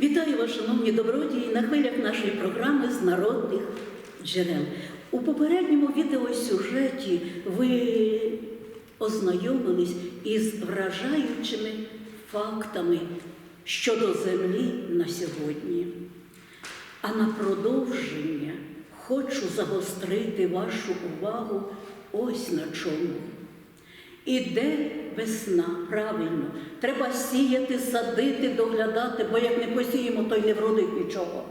Вітаю вас, шановні добродії, на хвилях нашої програми з народних джерел. У попередньому відеосюжеті ви ознайомились із вражаючими фактами щодо землі на сьогодні. А на продовження хочу загострити вашу увагу ось на чому. Іде весна, правильно. Треба сіяти, садити, доглядати, бо як не посіємо, то й не вродить нічого.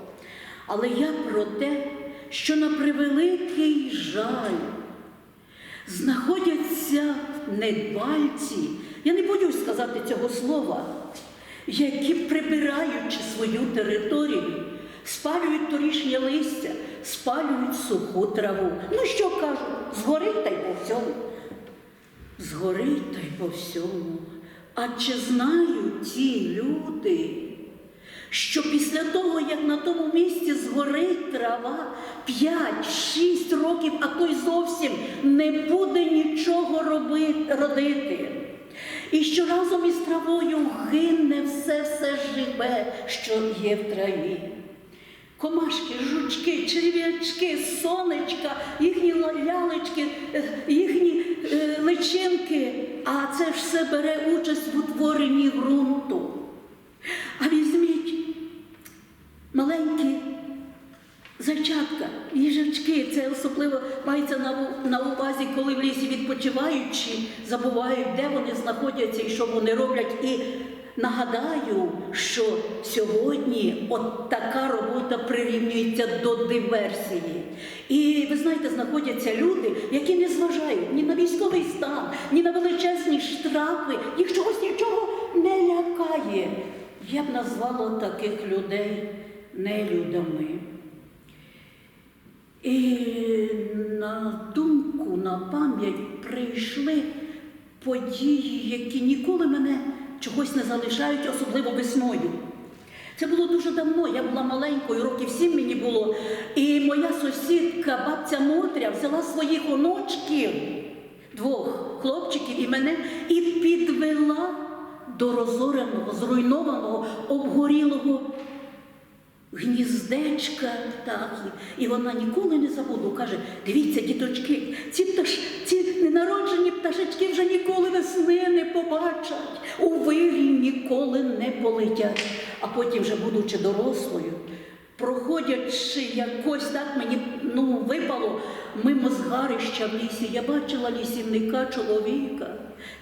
Але я про те, що на превеликий жаль знаходяться недбальці, я не боюсь сказати цього слова, які, прибираючи свою територію, спалюють торішнє листя, спалюють суху траву. Ну що кажуть, згорить та й по всьому. Згорить та й по всьому. А чи знають ті люди, що після того, як на тому місці згорить трава, 5-6 років, а то й зовсім не буде нічого робити, родити. І що разом із травою гине все все живе, що є в траві. Комашки, жучки, черв'ячки, сонечка, їхні лялечки, е, їхні личинки, а це ж все бере участь в утворенні ґрунту. А візьміть маленькі зайчатка, їжачки, це особливо мається на, увазі, коли в лісі відпочиваючи, забувають, де вони знаходяться і що вони роблять. І нагадаю, що сьогодні от така робота прирівнюється до диверсії. І ви знаєте, знаходяться люди, які не зважають ні на військовий стан, ні на величезні штрафи, їх чогось нічого не лякає. Я б назвала таких людей нелюдами. І на думку, на пам'ять прийшли події, які ніколи мене чогось не залишають, особливо весною. Це було дуже давно, я була маленькою, років сім мені було. І моя сусідка, бабця Мотря, взяла своїх оночків, двох хлопчиків і мене, і підвела до розореного, зруйнованого, обгорілого гніздечка птахів. І вона ніколи не забуду. Каже, дивіться, діточки, ці пташ, ці ненароджені пташечки вже ніколи весни не побачать, у вирі ніколи не полетять. А потім, вже будучи дорослою, проходячи якось так мені ну, випало мимо згарища в лісі, я бачила лісівника чоловіка,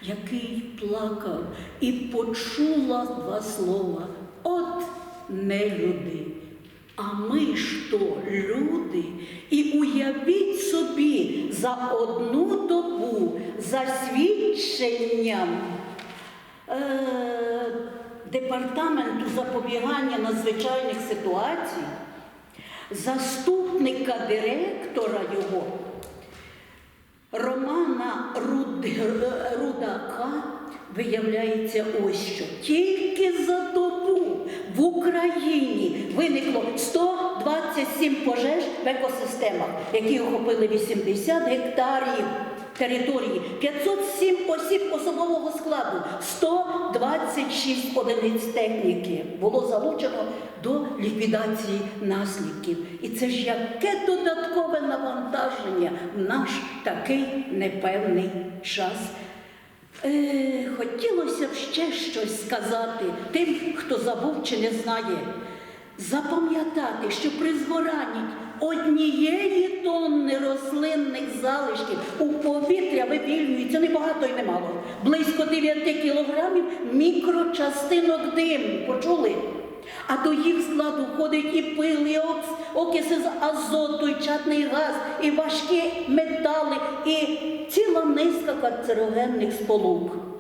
який плакав, і почула два слова. От не люди. А ми ж то люди. І уявіть собі за одну добу за свідченням е, департаменту запобігання надзвичайних ситуацій, заступника директора його Романа Руд- Рудака виявляється ось що. Тільки за добу в Україні виникло 127 пожеж в екосистемах, які охопили 80 гектарів території, 507 осіб особового складу, 126 одиниць техніки було залучено до ліквідації наслідків. І це ж яке додаткове навантаження в наш такий непевний час. Хотілося б ще щось сказати тим, хто забув чи не знає. Запам'ятати, що при згоранні однієї тонни рослинних залишків у повітря вивільнюється не багато і не мало. Близько 9 кілограмів мікрочастинок диму. Почули? А до їх складу входить і пил, і окиси з азоту, і чатний газ, і важкі метали, і ціла низка канцерогенних сполук.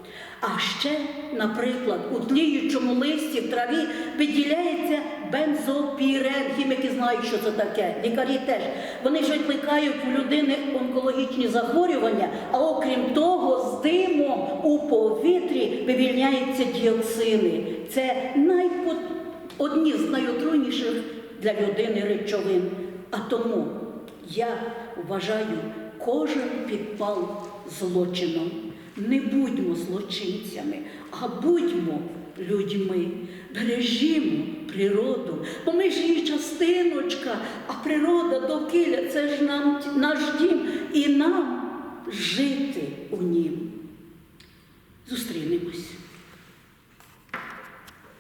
А ще, наприклад, у тліючому листі в траві виділяється бензопірен. Хіміки знають, що це таке. Лікарі теж. Вони ж викликають у людини онкологічні захворювання, а окрім того, з димом у повітрі вивільняються діоксини. Це найпо... одні з найотруйніших для людини речовин. А тому я вважаю кожен підпал злочином. Не будьмо злочинцями, а будьмо людьми. Бережімо природу, бо ми ж її частиночка, а природа довкілля це ж нам наш дім і нам жити.